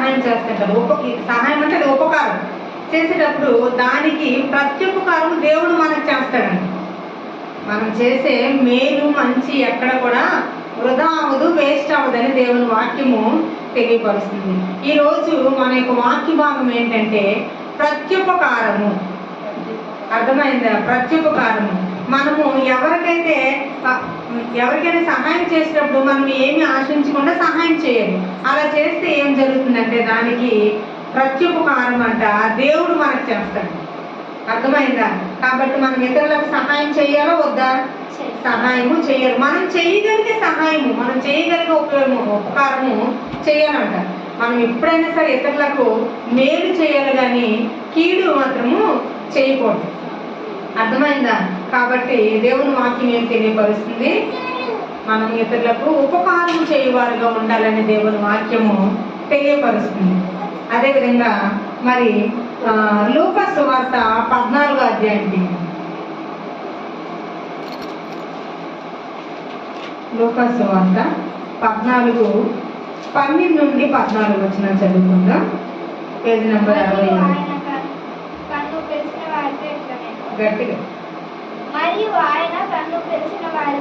సహాయం చేస్తుంటారు ఉప సహాయం అంటే అది ఉపకారం. చేసేటప్పుడు దానికి ప్రత్యుపకారం దేవుడు మనకు చేస్తాడండి. మనం చేసే మేలు మంచి ఎక్కడ కూడా వృధా అవ్వదు వేస్ట్ అవ్వదని దేవుని వాక్యము తెలియపరుస్తుంది. ఈ రోజు మన యొక్క వాక్య భాగం ఏంటంటే ప్రత్యుపకారము. అర్థమైందా? ప్రత్యుపకారము. మనము ఎవరికైతే ఎవరికైనా సహాయం చేసినప్పుడు మనం ఏమి ఆశించకుండా సహాయం చేయాలి. అలా చేస్తే ఏం జరుగుతుందంటే దానికి ప్రత్యుపకారం అంట. దేవుడు మనకు చేస్తాడు. అర్థమైందా? కాబట్టి మనం ఇతరులకు సహాయం చేయాలా వద్దా? సహాయము చేయాలి. మనం చేయగలిగే సహాయము మనం చేయగలిగే ఉపయోగము ఉపకారము చేయాలంట. మనం ఎప్పుడైనా సరే ఇతరులకు మేలు చేయాలి కానీ కీడు మాత్రము చేయకూడదు. అర్థమైందా? కాబట్టి దేవుని వాక్యం ఏం తెలియపరుస్తుంది? మనం ఇతరులకు ఉపకారం చేయవారుగా ఉండాలని దేవుని వాక్యము తెలియపరుస్తుంది. అదేవిధంగా మరి లూకాసు వార్త పద్నాలుగో అధ్యాయం. లూకాసు వార్త పద్నాలుగు పన్నెండు నుండి పద్నాలుగు వచ్చిన చదువుకుందాం. పేజీ నెంబర్ అరవై మరియు ఎనిమిది. ఆయన కన్ను- కన్ను తెలిసిన వారితో ఇట్లా నేను గట్టిగా మరియు ఆయన కన్ను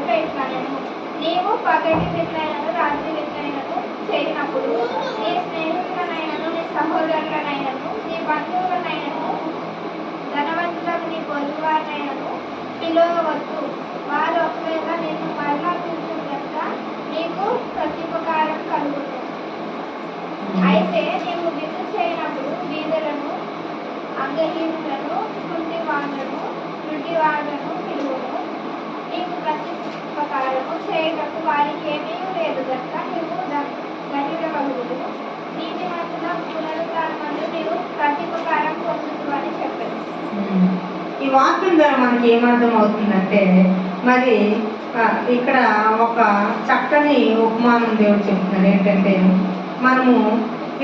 ప్రయత్నాలను నీవు పగటి విట్లైనను రాత్రి విట్లైనను చేరినప్పుడు నీ స్నేహితులనైనను నీ సహోదరులనైనను నీ బంధువులనైనను ధనవంతులకు నీ పొరుగువారినైనను పిలవవద్దు. వారు ఒకవేళ నిన్ను మరలా పిలుచుట నీకు ప్రత్యుపకారం కలుగుతుంది. అయితే నీవు విందు చేయనప్పుడు బీదలను అంగహీనులను కుంటి వాళ్ళను పిలువను. నీకు ప్రత్యుపకారము చేయటకు వారికి ఏమీ లేదు. గనుక నీవు గనుల కలుగుదు నీతి మంతుల పునరుత్థానమందు నీవు ప్రత్యుపకారం పొందుతు అని చెప్పాను. ఈ వాక్యం ద్వారా మనకి ఏమర్థం అవుతుందంటే మరి ఇక్కడ ఒక చక్కని ఉపమానం దేవుడు చెప్తున్నారు. ఏంటంటే మనము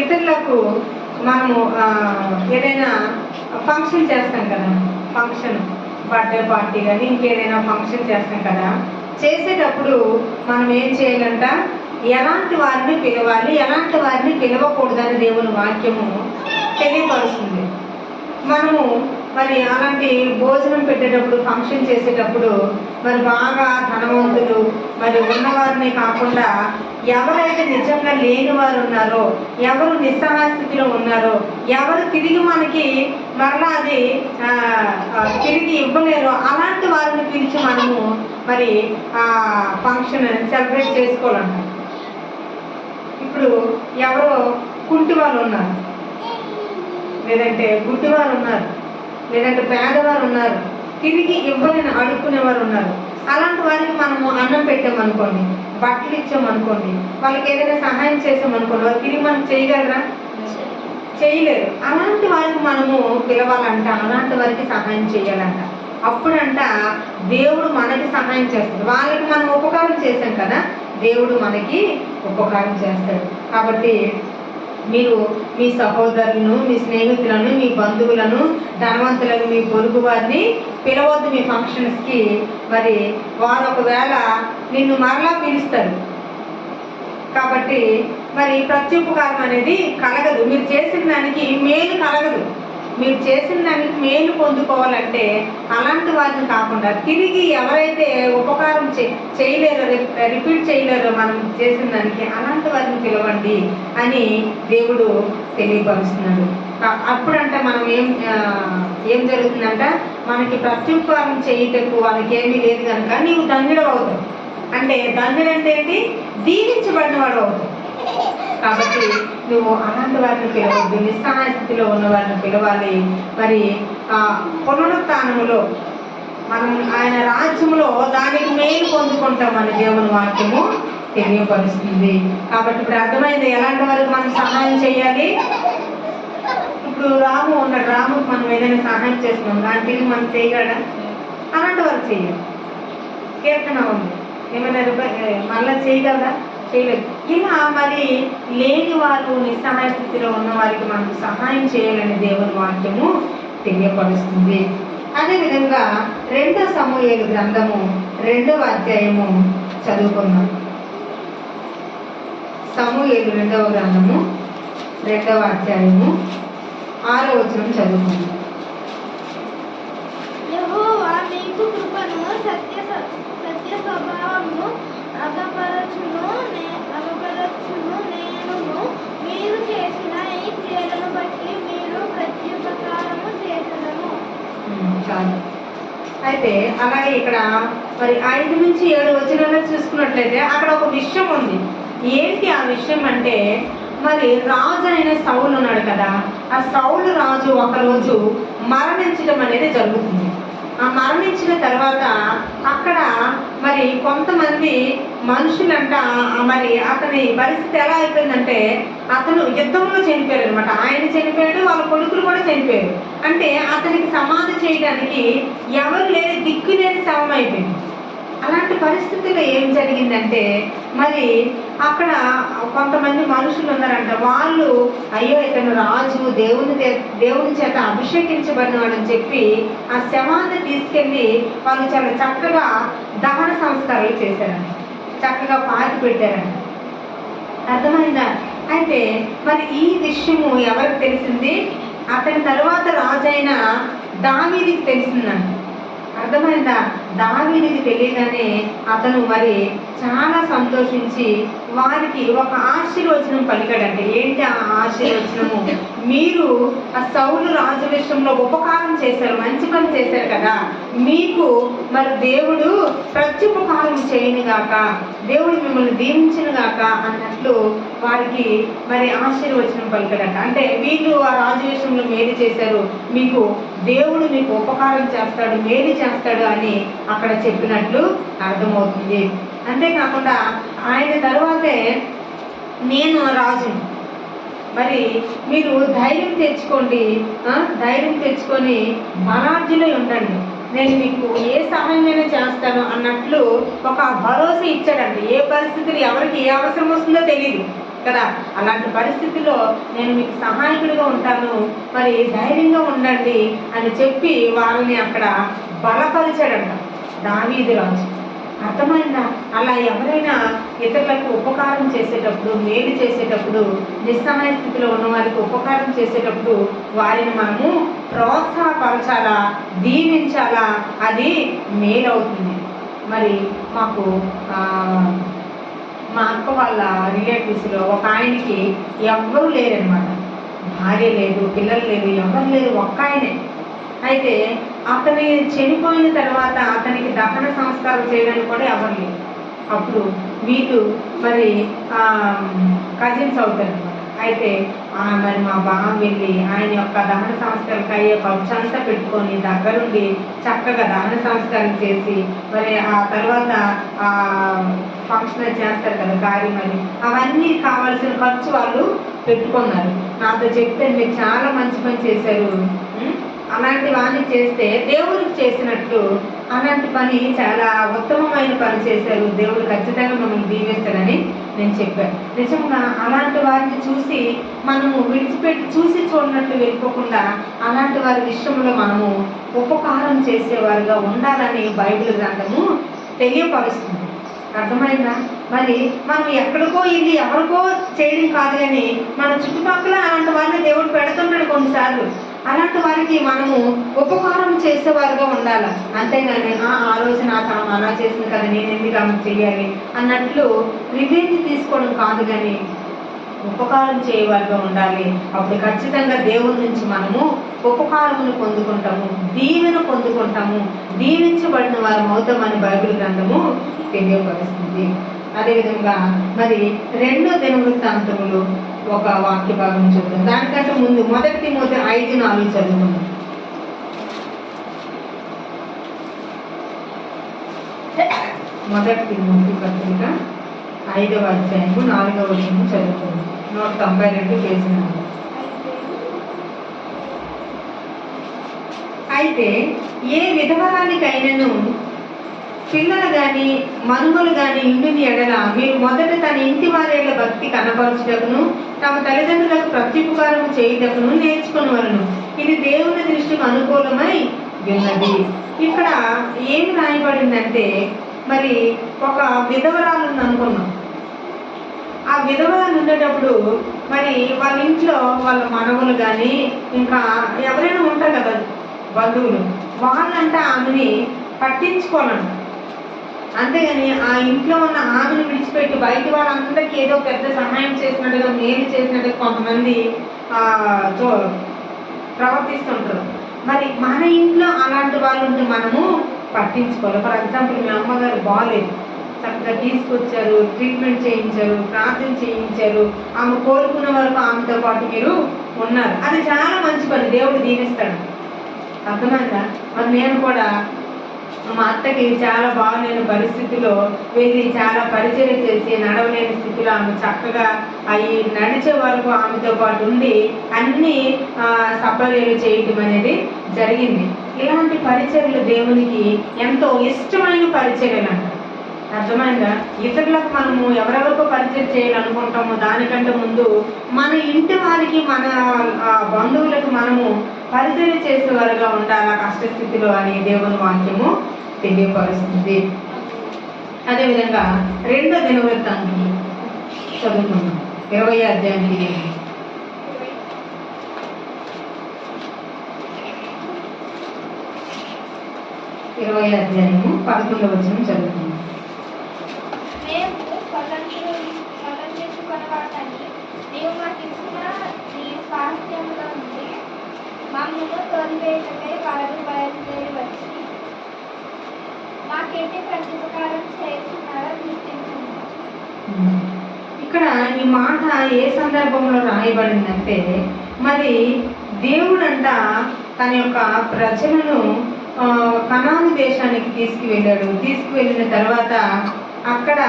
ఇతరులకు మనము ఏదైనా ఫంక్షన్ చేస్తాం కదా ఫంక్షన్ బర్త్డే పార్టీ కానీ ఇంకేదైనా ఫంక్షన్ చేస్తాం కదా చేసేటప్పుడు మనం ఏం చేయాలంట? ఎలాంటి వారిని పిలవాలి? ఎలాంటి వారిని పిలవకూడదని దేవుని వాక్యము తెలియపరుస్తుంది. మనము మరి అలాంటి భోజనం పెట్టేటప్పుడు ఫంక్షన్ చేసేటప్పుడు మరి బాగా ధనవంతులు మరి ఉన్నవారిని కాకుండా ఎవరైతే నిజంగా లేని వారు ఉన్నారో ఎవరు నిస్సహాయ స్థితిలో ఉన్నారో ఎవరు తిరిగి మనకి మరలా అది తిరిగి ఇవ్వలేరో అలాంటి వారిని పిలిచి మనము మరి ఆ ఫంక్షన్ సెలబ్రేట్ చేసుకోవాలంట ఇప్పుడు ఎవరో కుంటి వాళ్ళు ఉన్నారు. లేదంటే గుడ్డివారు ఉన్నారు. లేదంటే పేదవారు ఉన్నారు. తిరిగి ఇవ్వలేని అడుక్కునేవారు ఉన్నారు. అలాంటి వారికి మనము అన్నం పెట్టామనుకోండి బట్టలు ఇచ్చామనుకోండి వాళ్ళకి ఏదైనా సహాయం చేసామనుకోండి వాళ్ళు తిరిగి మనం చేయగలరా? చేయలేరు. అలాంటి వారికి మనము పిలవాలంట అలాంటి వారికి సహాయం చేయాలంట. అప్పుడంట దేవుడు మనకి సహాయం చేస్తాడు. వాళ్ళకి మనం ఉపకారం చేశాం కదా దేవుడు మనకి ఉపకారం చేస్తాడు. కాబట్టి మీరు మీ సహోదరులను మీ స్నేహితులను మీ బంధువులను ధనవంతులను మీ పొరుగు వారిని పిలవద్దు మీ ఫంక్షన్స్కి. మరి వారు ఒకవేళ నిన్ను మరలా పిలుస్తారు. కాబట్టి మరి ప్రత్యుపకారం అనేది కలగదు. మీరు చేసిన దానికి మేలు కలగదు. మీరు చేసిన దానికి మేలు పొందుకోవాలంటే అలాంటి వారిని కాకుండా తిరిగి ఎవరైతే ఉపకారం చే చేయలేరో రిపీట్ చేయలేరో మనం చేసిన దానికి అలాంటి వారిని పిలవండి అని దేవుడు తెలియపరుస్తున్నాడు. అప్పుడంట మనం ఏం ఏం జరుగుతుందంట? మనకి ప్రత్యుపకారం చేయుటకు వాళ్ళకి ఏమీ లేదు కనుక నీవు ధన్యుడు అవుతావు అంటే ధన్యుడు అంటే ఏంటి? దీవించబడిన వాడు అవుతావు కాబట్టి నువ్వు అలాంటి వారిని పిలవద్దు నిస్సహాయ స్థితిలో ఉన్న వారిని పిలవాలి. మరి ఆ పునరుత్నములో మనం ఆయన రాజ్యములో దానికి మేలు పొందుకుంటామని దేవుని వాక్యము తెలియపరుస్తుంది. కాబట్టి ఇప్పుడు అర్థమైంది ఎలాంటి వారికి మనం సహాయం చేయాలి? ఇప్పుడు రాము ఉన్నాడు. రాముకు మనం ఏదైనా సహాయం చేస్తున్నాం. దాని తిరిగి మనం చేయగలడా? అలాంటి వారికి చేయాలి కీర్తన ఉంది. ఏమైనా మళ్ళీ చేయగలరా? చేయలేదు. ఇలా మరి లేని వారు నిస్సహాయ స్థితిలో ఉన్న వారికి మనం సహాయం చేయాలని దేవుని వాక్యము తెలియపరుస్తుంది. అదేవిధంగా రెండో సమూహేలు గ్రంథము రెండవ అధ్యాయము చదువుకున్నాం సమూహేలు రెండవ గ్రంథము రెండవ అధ్యాయము ఆరో వచనం చదువుకున్నాం సత్య సత్య స్వభావము అగపరచును నే- అగపరచును నేనును మీరు చేసిన ఈ క్రియలను బట్టి మీరు ప్రత్యుపకారము చేసదము ఉమ్, చాలు అయితే అలాగే ఇక్కడ మరి ఐదు నుంచి ఏడు వచనాల్లో చూసుకున్నట్లయితే అక్కడ ఒక విషయం ఉంది. ఏంటి ఆ విషయం అంటే మరి రాజు అయిన సౌలు ఉన్నాడు కదా ఆ సౌలు రాజు ఒకరోజు మరణించడం అనేది జరుగుతుంది. ఆ మరణించిన తర్వాత అక్కడ మరి కొంతమంది మనుషులంట మరి అతని పరిస్థితి ఎలా అయిపోయిందంటే అతను యుద్ధంలో చనిపోయారు అనమాట ఆయన చనిపోయాడు వాళ్ళ కొడుకులు కూడా చనిపోయారు. అంటే అతనికి సమాధి చేయడానికి ఎవరు లేని దిక్కు లేని శవం అయిపోయింది. అలాంటి పరిస్థితుల్లో ఏం జరిగిందంటే మరి అక్కడ కొంతమంది మనుషులు ఉన్నారంట. వాళ్ళు అయ్యో ఇతను రాజు దేవుని దే- దేవుని చేత అభిషేకించబడినవాడని చెప్పి ఆ శవాన్ని తీసుకెళ్ళి వాళ్ళు చాలా చక్కగా దహన సంస్కారాలు చేశారంట చక్కగా పాతి పెట్టారంట అర్థమైందా? అయితే మరి ఈ విషయము ఎవరికి తెలిసింది? అతని తర్వాత రాజైన దావీదికి తెలిసిందంట అర్థమైందా? దావీదికి తెలియగానే అతను మరి చాలా సంతోషించి వారికి ఒక ఆశీర్వచనం పలికాడంటే. ఏంటి ఆ ఆశీర్వచనము? మీరు ఆ సౌలు రాజు విషయంలో ఉపకారం చేశారు మంచి పని చేశారు కదా. మీకు మరి దేవుడు ప్రత్యుపకారం చేయను గాక దేవుడు మిమ్మల్ని దీవించను గాక అన్నట్లు వారికి మరి ఆశీర్వచనం పలికాడట. అంటే వీళ్ళు ఆ రాజు విషయంలో మేలు చేశారు మీకు దేవుడు మీకు ఉపకారం చేస్తాడు మేలు చేస్తాడు అని అక్కడ చెప్పినట్లు అర్థమవుతుంది. అంతేకాకుండా ఆయన తర్వాతే నేను రాజును. మరి మీరు ధైర్యం తెచ్చుకోండి ధైర్యం తెచ్చుకొని బలార్జులై ఉండండి. నేను మీకు ఏ సహాయమైనా చేస్తాను అన్నట్లు ఒక భరోసా ఇచ్చాడండి. ఏ పరిస్థితులు ఎవరికి ఏ అవసరం వస్తుందో తెలియదు కదా. అలాంటి పరిస్థితిలో నేను మీకు సహాయకుడిగా ఉంటాను. మరి ధైర్యంగా ఉండండి అని చెప్పి వాళ్ళని అక్కడ బలపరిచాడంట. దావీదు రాజు. అర్థమైందా? అలా ఎవరైనా ఇతరులకు ఉపకారం చేసేటప్పుడు మేలు చేసేటప్పుడు నిస్సహాయ స్థితిలో ఉన్న వారికి ఉపకారం చేసేటప్పుడు వారిని మనము ప్రోత్సాహపరచాలా? దీవించాలా? అది మేలు అవుతుంది మరి మాకు మా అక్క వాళ్ళ రిలేటివ్స్లో ఒక ఆయనకి ఎవ్వరూ లేరనమాట భార్య లేదు పిల్లలు లేరు ఎవరు లేరు ఒక్క ఆయనే. అయితే అతని చనిపోయిన తర్వాత అతనికి దహన సంస్కారం చేయడానికి కూడా ఎవరు అప్పుడు వీళ్ళు మరి కజిన్స్ అవుతారు. అయితే మరి మా బావ వెళ్ళి ఆయన యొక్క దహన సంస్కారాలకు అయ్యే ఖర్చు అంతా పెట్టుకొని దగ్గరుండి చక్కగా దహన సంస్కారం చేసి మరి ఆ తర్వాత ఆ ఫంక్షన్ చేస్తారు కదా కార్యం అని అవన్నీ కావాల్సిన ఖర్చు వాళ్ళు పెట్టుకున్నారు. నాతో చెప్తే మీరు చాలా మంచి పని చేశారు. అలాంటి వాణ్ణి చేస్తే దేవుడికి చేసినట్లు అలాంటి పని చాలా ఉత్తమమైన పని చేశారు. దేవుడు ఖచ్చితంగా మమ్మల్ని దీవిస్తాడని నేను చెప్పాను. నిజంగా అలాంటి వారిని చూసి మనము విడిచిపెట్టి చూసి చూడనట్టు వెళ్ళిపోకుండా అలాంటి వారి విషయంలో మనము ఉపకారం చేసేవారుగా ఉండాలని బైబిల్ గ్రంథము తెలియపరుస్తుంది. అర్థమైందా? మరి మనం ఎక్కడికో ఇది ఎవరికో చేయడం కాదు కానీ మన చుట్టుపక్కల అలాంటి వారిని దేవుడు పెడుతుంటాడు కొన్నిసార్లు. అలాంటి వారికి మనము ఉపకారం చేసేవారుగా ఉండాలి? అంతేగాని "ఆ, ఆ రోజు నాకు ఆమె అలా చేసింది కదా నేను ఎందుకు ఆమె చెయ్యాలి అన్నట్లు రివెంజ్ తీసుకోవడం కాదు కానీ ఉపకారం చేయవారుగా ఉండాలి. అప్పుడు ఖచ్చితంగా దేవుడి నుంచి మనము ఉపకారమును పొందుకుంటాము దీవెన పొందుకుంటాము దీవించబడిన వారు అవుతామని బైబిల్ గ్రంథము తెలియపరుస్తుంది. అదేవిధంగా మరి రెండో దినవృత్తాంతములు ఒక వాక్య భాగం చూద్దాం దానికంటే ముందు మొదటి మొదటి ఐదు నాలుగు చదువుకుందాం మొదటి తిమోతి పత్రిక ఐదవ అధ్యాయము నాలుగవ వచనము చదువుకుందాం. నూట తొంభై రెండు పేజీ అయితే ఏ విధవరానికైనను పిల్లలు గాని మనుమలు గాని ఇంటిని ఎడల మీరు మొదట తన ఇంటి వారేళ్ళ భక్తి కనపరచుటకును తమ తల్లిదండ్రులకు ప్రత్యుపకారం చేయుటకును నేర్చుకునేవారును ఇది దేవుని దృష్టికి అనుకూలమై ఉన్నది. ఇక్కడ ఏమి రాయబడిందంటే మరి ఒక విధవరాలు అనుకున్నాం. ఆ విధవరాలు ఉండేటప్పుడు మరి వాళ్ళ ఇంట్లో వాళ్ళ మనవలు కానీ ఇంకా ఎవరైనా ఉంటారు కదా బంధువులు వాళ్ళంటే ఆమెని పట్టించుకోవాలంట. అంతేగాని ఆ ఇంట్లో ఉన్న ఆమెను విడిచిపెట్టి బయట వాళ్ళందరికీ ఏదో పెద్ద సహాయం చేసినట్టుగా మేలు చేసినట్టుగా కొంతమంది ప్రవర్తిస్తుంటారు. మరి మన ఇంట్లో అలాంటి వాళ్ళు ఉంటే మనము పట్టించుకోవాలి ఫర్ ఎగ్జాంపుల్ మీ అమ్మగారు బాగాలేదు చక్కగా తీసుకొచ్చారు ట్రీట్మెంట్ చేయించారు ప్రార్థన చేయించారు. ఆమె కోరుకున్న వరకు ఆమెతో పాటు మీరు ఉన్నారు. అది చాలా మంచి పని. దేవుడు దీవిస్తాడు. అర్థమైందా? మరి నేను కూడా మా అత్తకి చాలా బాగలేని పరిస్థితిలో వెళ్ళి చాలా పరిచయం చేసి నడవలేని స్థితిలో ఆమె చక్కగా అవి నడిచే వరకు ఆమెతో పాటు ఉండి అన్ని ఆ, సపర్యలు చేయటం అనేది జరిగింది. ఇలాంటి పరిచర్లు దేవునికి ఎంతో ఇష్టమైన పరిచర్యలు అంట అర్థమైందా? ఇతరులకు మనము ఎవరెవరికో పరిచయం చేయాలనుకుంటామో దానికంటే ముందు మన ఇంటి వారికి మన బంధువులకు మనము పరిచయం చేసేవారుగా ఉండాలి కష్టస్థితిలో అని దేవుని వాక్యము తెలియపరుస్తుంది అదేవిధంగా రెండో దినవృత్తాంతం చదువుకున్నాం ఇరవై అధ్యాయానికి ఇరవై అధ్యాయము పదకొండవ వచ్చిన చదువుకున్నాం మేము స్వతంత్ర స్వతంత్రించుకొనవాటని నీవు మాకు ఇచ్చిన మమ్మల్ని తోలివేయటకై వారు ఇక్కడ ఈ మాట ఏ సందర్భంలో రాయబడిందంటే మరి దేవుడంట తన యొక్క ప్రజలను కణాను దేశానికి తీసుకువెళ్ళాడు. తీసుకువెళ్ళిన తర్వాత అక్కడ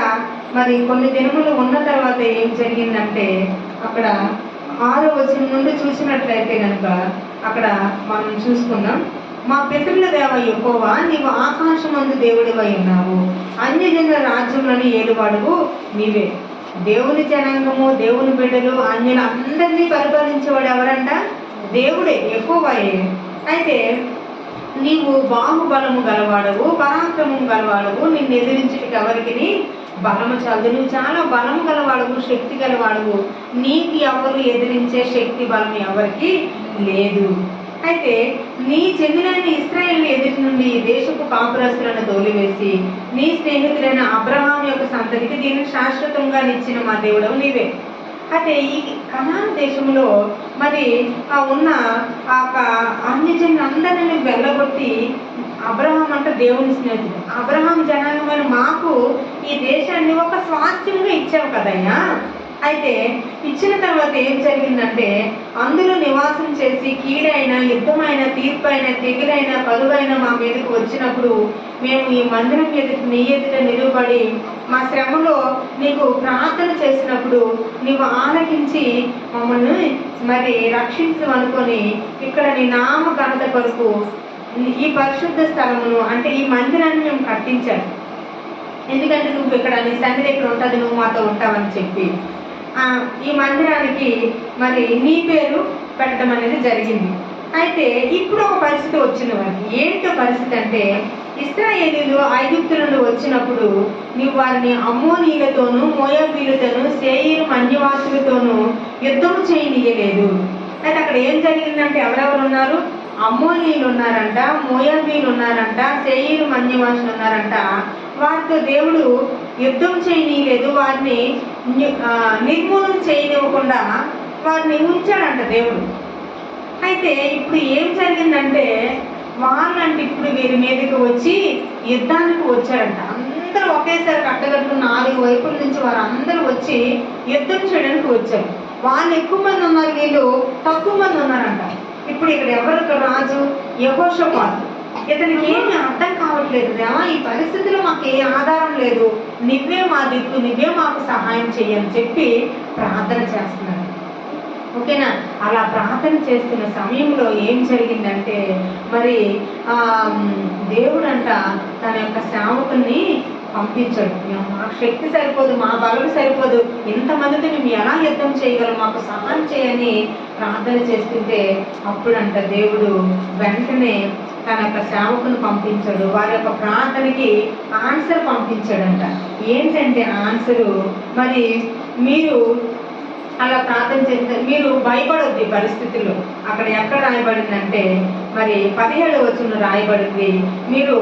మరి కొన్ని దినములు ఉన్న తర్వాత ఏం జరిగిందంటే అక్కడ ఆరో వచనం నుండి చూసినట్లయితే కనుక అక్కడ మనం చూసుకుందాం. మా పితరుల దేవ ఎక్కువ నీవు ఆకాశమందు దేవుడివై ఉన్నావు. అన్యజనుల రాజ్యములను ఏలువాడువు నీవే. దేవుని జనాంగము దేవుని బిడ్డలు అన్యులు అందరినీ పరిపాలించేవాడు ఎవరంట? దేవుడే ఎక్కువయే అయితే నీవు బాహుబలము గలవాడవు పరాక్రమం గలవాడవు నిన్ను ఎదిరించుటకు ఎవరికి బలము చాలదు. నువ్వు చాలా బలము గలవాడవు శక్తి గలవాడవు. నీకు ఎవరు ఎదిరించే శక్తి బలం ఎవరికి లేదు. అయితే నీ చెందినైన ఇస్రాయేల్ ఎదుటి నుండి ఈ దేశపు కాపురస్తులను తోలివేసి నీ స్నేహితుడైన అబ్రహాం యొక్క సంతతికి దీన్ని శాశ్వతంగా నిచ్చిన మా దేవుడవు నీవే. అయితే ఈ కనాన్ దేశంలో మరి ఆ ఉన్న ఆ అన్యజనులందరినీ వెళ్ళగొట్టి అబ్రహాం అంటే దేవుని స్నేహితుడు. అబ్రహాం జనాంగమైన మాకు ఈ దేశాన్ని ఒక స్వాస్థ్యంగా ఇచ్చావు కదయ్యా. అయితే ఇచ్చిన తర్వాత ఏం జరిగిందంటే అందులో నివాసం చేసి కీడైన యుద్ధమైన తీర్పైన తెగులైన కలువైన మా మీదకు వచ్చినప్పుడు మేము ఈ మందిరం ఎదుట నీ ఎదుట నిలువబడి మా శ్రమలో నీకు ప్రార్థన చేసినప్పుడు నీవు ఆలకించి మమ్మల్ని మరి రక్షించు అనుకొని ఇక్కడ నీ నామ ఘనత కొరకు ఈ పరిశుద్ధ స్థలమును అంటే ఈ మందిరాన్ని మేము కట్టించాము ఎందుకంటే నువ్వు ఇక్కడ నీ సన్నిధి ఇక్కడ ఉంటుంది నువ్వు మాతో ఉంటావని చెప్పి. ఈ మందిరానికి మరి నీ పేరు పెట్టడం అనేది జరిగింది. అయితే ఇప్పుడు ఒక పరిస్థితి వచ్చింది వారికి ఏంటో పరిస్థితి అంటే ఇస్రాయేలీలు ఐగుప్తు నుండి వచ్చినప్పుడు నీవు వారిని అమ్మోనీలతోనూ మోయాబీలతోనూ సేయిరు మన్యవాసులతోనూ యుద్ధము చేయనీయలేదు. అయితే అక్కడ ఏం జరిగిందంటే ఎవరెవరు ఉన్నారు? అమ్మోనీలు ఉన్నారంట మోయాబీలు ఉన్నారంట సేయిరు మన్యవాసులు ఉన్నారంట. వారితో దేవుడు యుద్ధం చేయనీయలేదు. వారిని నిర్మూలన చేయనివ్వకుండా వారిని ఉంచాడంట దేవుడు. అయితే ఇప్పుడు ఏం జరిగిందంటే వాళ్ళంటే ఇప్పుడు వీరి మీదకి వచ్చి యుద్ధానికి వచ్చారంట అందరూ ఒకేసారి కట్టగట్టు నాలుగు వైపుల నుంచి వారు అందరూ వచ్చి యుద్ధం చేయడానికి వచ్చారు. వాళ్ళు ఎక్కువ మంది ఉన్నారు వీళ్ళు తక్కువ మంది ఉన్నారంట. ఇప్పుడు ఇక్కడ ఎవరు? రాజు యహోషపాతు ఇతనికి ఏమి అర్థం కావాలి దేవా ఈ పరిస్థితిలో మాకు ఏ ఆధారం లేదు. నువ్వే మా దిక్కు నువ్వే మాకు సహాయం చెయ్యని చెప్పి ప్రార్థన చేస్తున్నారు ఓకేనా? అలా ప్రార్థన చేస్తున్న సమయంలో ఏం జరిగిందంటే మరి దేవుడంట తన యొక్క సేవకుల్ని పంపించాడు. మాకు శక్తి సరిపోదు మా బలం సరిపోదు. ఇంతమందితో మేము ఎలా యుద్ధం చేయగలం? మాకు సహాయం చేయని ప్రార్థన చేస్తుంటే అప్పుడంట దేవుడు వెంటనే తన యొక్క సేవకును పంపించాడు. వారి యొక్క ప్రార్థనకి ఆన్సర్ పంపించాడంట. ఏంటంటే ఆన్సరు మరి మీరు అలా ప్రార్థన చేస్తే మీరు భయపడొద్దు ఈ పరిస్థితుల్లో. అక్కడ ఎక్కడ రాయబడిందంటే మరి పదిహేడు వచ్చిన రాయబడింది మీరు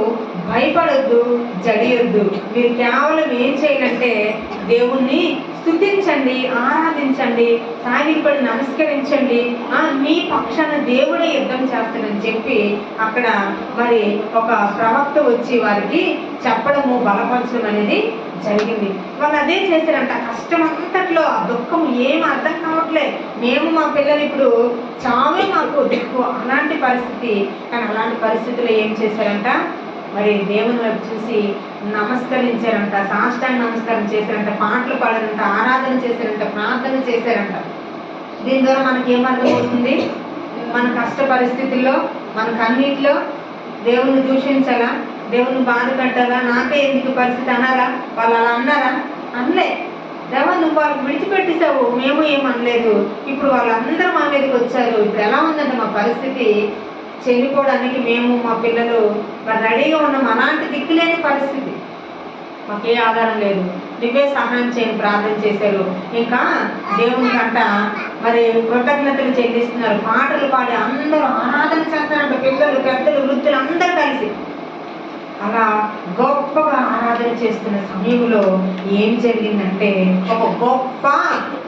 భయపడొద్దు జడియొద్దు. మీరు కేవలం ఏం చేయాలంటే దేవుణ్ణి స్థుతించండి ఆరాధించండి సాగిపడి నమస్కరించండి. ఆ, మీ పక్షాన దేవుడే యుద్ధం చేస్తానని చెప్పి అక్కడ మరి ఒక ప్రవక్త వచ్చి వారికి చెప్పడము బలపరచడం అనేది జరిగింది. వాళ్ళు అదే చేశారంట. కష్టం అంతట్లో ఆ దుఃఖం ఏం అర్థం కావట్లే మేము మా పిల్లలు ఇప్పుడు చావే మాకు దిక్కు అలాంటి పరిస్థితి. కానీ అలాంటి పరిస్థితుల్లో ఏం చేశారంట? మరి దేవుని వైపు చూసి నమస్కరించారంట సాష్టాంగ నమస్కారం చేశారంట పాటలు పాడారంట ఆరాధన చేశారంట ప్రార్థన చేశారంట. దీని ద్వారా మనకి ఏం మన కష్ట పరిస్థితుల్లో మన కన్నీటిలో దేవుని దూషించాలా? దేవుని బాధ పెట్టాలా? నాకే ఎందుకు పరిస్థితి అనాలా? వాళ్ళు అలా అన్నారా? అనలే. దేవా నువ్వు వాళ్ళకి విడిచిపెట్టేశావు. మేము ఏం అనలేదు. ఇప్పుడు వాళ్ళందరూ మా మీదకి వచ్చారు. ఇప్పుడు ఎలా ఉందంటే మా పరిస్థితి? చెల్లిపోవడానికి మేము మా పిల్లలు మరి రెడీగా ఉన్నాం. అలాంటి దిక్కులేని పరిస్థితి. మాకే ఆధారం లేదు. నువ్వే సహాయం చేయని ప్రార్థన చేశారు. ఇంకా దేవుని కంట మరి కృతజ్ఞతలు చెల్లిస్తున్నారు. పాటలు పాడి అందరూ ఆరాధన చేస్తారంట పిల్లలు పెద్దలు వృద్ధులు అందరూ కలిసి. అలా గొప్పగా ఆరాధన చేస్తున్న సమయంలో ఏం జరిగిందంటే ఒక గొప్ప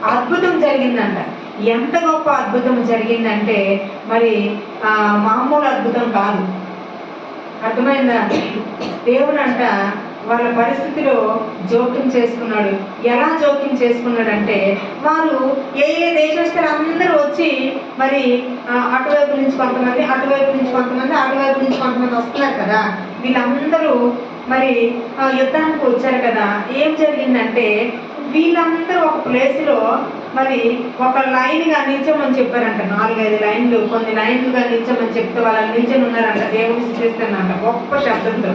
అద్భుతం జరిగిందంట. ఎంత గొప్ప అద్భుతం జరిగిందంటే మరి ఆ, మామూలు అద్భుతం కాదు. అర్థమైందా? దేవుడు అంట వాళ్ళ పరిస్థితిలో జోక్యం చేసుకున్నాడు. ఎలా జోక్యం చేసుకున్నాడంటే వారు ఏ ఏ దేశస్తులు అందరూ వచ్చి మరి అటువైపు నుంచి కొంతమంది అటువైపు నుంచి కొంతమంది అటువైపు నుంచి కొంతమంది వస్తున్నారు కదా. వీళ్ళందరూ మరి యుద్ధానికి వచ్చారు కదా. ఏం జరిగిందంటే వీళ్ళందరూ ఒక ప్లేస్లో మరి ఒక లైన్గా నిల్చమని చెప్పారంట. నాలుగైదు లైన్లు కొన్ని లైన్లుగా నిల్చమని చెప్తే వాళ్ళు నిల్చొని ఉన్నారంట. దేవుని స్థుతిస్తున్నంట గొప్ప శబ్దంతో.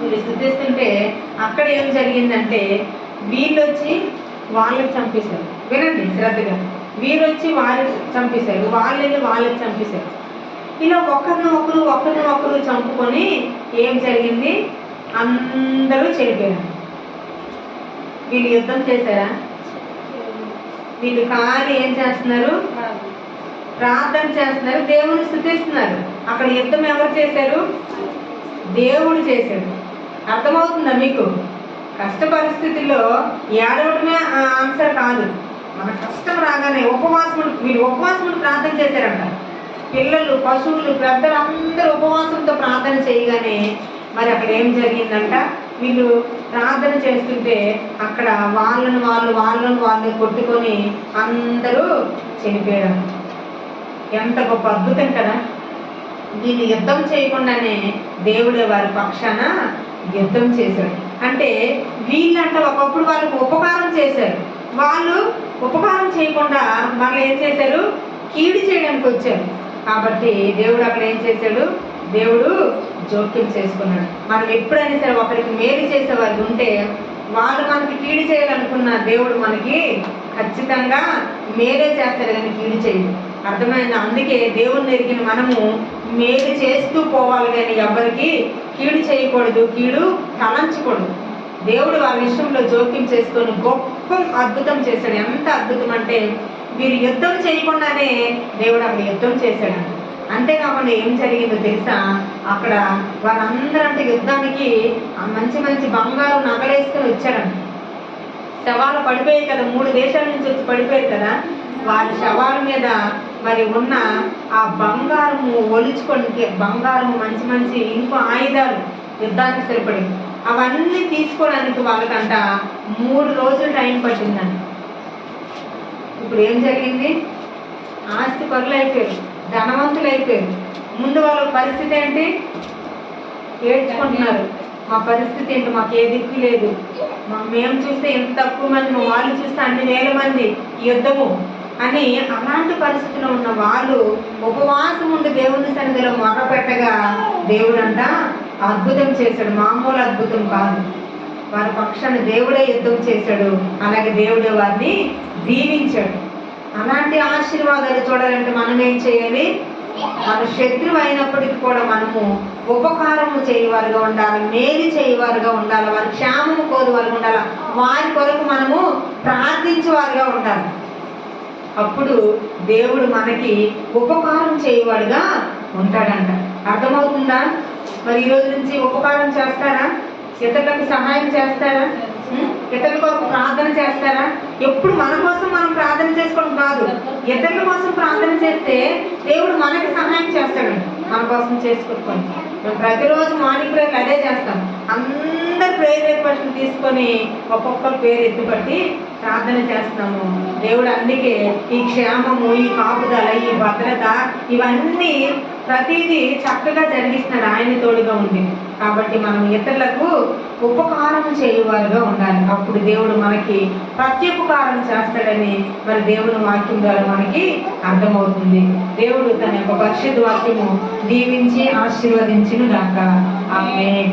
వీళ్ళు స్థుతిస్తుంటే అక్కడ ఏం జరిగిందంటే వీళ్ళు వచ్చి వాళ్ళకి చంపేశారు. వినండి శ్రద్ధగా. వీరు వచ్చి వాళ్ళకి చంపేశారు. వాళ్ళని వాళ్ళకి చంపేశారు. ఇలా ఒకరిని ఒకరు ఒకరిని ఒకరు చంపుకొని ఏం జరిగింది? అందరూ చనిపోయారు వీళ్ళు యుద్ధం చేశారా? వీళ్ళు కాదు ఏం చేస్తున్నారు? ప్రార్థన చేస్తున్నారు దేవుని స్థుతిస్తున్నారు. అక్కడ యుద్ధం ఎవరు చేశారు? దేవుడు చేశాడు. అర్థమవుతుందా మీకు? కష్ట పరిస్థితుల్లో ఏడవడమే ఆన్సర్ కాదు. మన కష్టం రాగానే ఉపవాసములు వీళ్ళు ఉపవాసములు ప్రార్థన చేశారంట. పిల్లలు పశువులు పెద్దలు అందరూ ఉపవాసంతో ప్రార్థన చేయగానే మరి అక్కడ ఏం జరిగిందంట? వీళ్ళు ప్రార్థన చేస్తుంటే అక్కడ వాళ్ళని వాళ్ళు వాళ్ళని వాళ్ళు కొట్టుకొని అందరూ చనిపోయారు. ఎంత గొప్ప అద్భుతం కదా. దీన్ని యుద్ధం చేయకుండానే దేవుడే వారి పక్షాన యుద్ధం చేశాడు. అంటే వీళ్ళంట ఒకప్పుడు వాళ్ళకు ఉపకారం చేశారు. వాళ్ళు ఉపకారం చేయకుండా వాళ్ళు ఏం చేశారు? కీడు చేయడానికి వచ్చారు. కాబట్టి దేవుడు అక్కడ ఏం చేశాడు? దేవుడు జోక్యం చేసుకున్నాడు. మనం ఎప్పుడైనా సరే ఒకరికి మేలు చేసే వాళ్ళు ఉంటే వాళ్ళు మనకి కీడు చేయాలనుకున్న దేవుడు మనకి ఖచ్చితంగా మేలే చేస్తాడు కానీ కీడు చేయదు అర్థమైంది? అందుకే దేవుని ఎరిగిన మనము మేలు చేస్తూ పోవాలి కానీ ఎవరికి కీడు చేయకూడదు కీడు తలంచకూడదు. దేవుడు వారి విషయంలో జోక్యం చేసుకొని గొప్ప అద్భుతం చేశాడు. ఎంత అద్భుతం అంటే వీరు యుద్ధం చేయకుండానే దేవుడు అక్కడ యుద్ధం చేశాడు అంతేకాకుండా ఏం జరిగిందో తెలుసా? అక్కడ వారందరంటే యుద్ధానికి మంచి మంచి బంగారు నగలేసుకుని వచ్చారంట. శవాలు పడిపోయాయి కదా మూడు దేశాల నుంచి వచ్చి పడిపోయాయి కదా. వారి శవాల మీద మరి ఉన్న ఆ బంగారము ఒలుచుకొని బంగారము మంచి మంచి ఇంకో ఆయుధాలు యుద్ధానికి సరిపడి అవన్నీ తీసుకోవడానికి వాళ్ళకంట మూడు రోజులు టైం పట్టిందండి ఇప్పుడు ఏం జరిగింది? ఆస్తి పరులు అయిపోయారు ధనవంతులు అయిపోయారు ముందు వాళ్ళ పరిస్థితి ఏంటి? ఏడ్చుకుంటున్నారు. మా పరిస్థితి ఏంటి? మాకు ఏ దిక్కు లేదు. మేము చూస్తే ఎంత తక్కువ మంది వాళ్ళు చూస్తే అన్ని వేల మంది యుద్ధము అని అలాంటి పరిస్థితిలో ఉన్న వాళ్ళు ఉపవాసం ఉండి దేవుని సన్నిధిలో మొరపెట్టగా దేవుడు అంట అద్భుతం చేశాడు. మామూలు అద్భుతం కాదు. వారి పక్షాన దేవుడే యుద్ధం చేశాడు. అలాగే దేవుడే వారిని దీవించాడు. అలాంటి ఆశీర్వాదాలు చూడాలంటే మనం ఏం చేయాలి? మన శత్రువు అయినప్పటికీ కూడా మనము ఉపకారము చేయవారుగా ఉండాలి మేలు చేయవారుగా ఉండాలి వారి క్షేమము కోరువారుగా ఉండాలి వారి కొరకు మనము ప్రార్థించేవారుగా ఉండాలి. అప్పుడు దేవుడు మనకి ఉపకారం చేయవాడుగా ఉంటాడంట. అర్థమవుతుందా? మరి ఈ రోజు నుంచి ఉపకారం చేస్తారా? ఇతరులకు సహాయం చేస్తారా? ఇతరుల కొరకు ప్రార్థన చేస్తారా? ఎప్పుడు మన కోసం మనం ప్రార్థన ఇతరుల కోసం ప్రార్థన చేస్తే దేవుడు మనకి సహాయం చేస్తాడు. మన కోసం చేసుకుంటుకొని. మేము ప్రతిరోజు మార్నింగ్ ప్రేయర్ అదే చేస్తాం. అందరు ప్రేయర్ రిక్వెస్ట్ తీసుకొని ఒక్కొక్కరు పేరు ఎత్తుపట్టి ప్రార్థన చేస్తున్నాము. దేవుడు అందుకే ఈ క్షేమము ఈ కాపుదల ఈ భద్రత ఇవన్నీ ప్రతిదీ చక్కగా జరిగిస్తున్నాడు ఆయన తోడుగా ఉంది కాబట్టి మనం ఇతరులకు ఉపకారం చేయువారుగా ఉండాలి. అప్పుడు దేవుడు మనకి ప్రత్యుపకారం చేస్తాడని మరి దేవుని వాక్యం ద్వారా మనకి అర్థమవుతుంది. దేవుడు తన యొక్క పరిశుద్ధ వాక్యము దీవించి ఆశీర్వదించును గాక ఆమె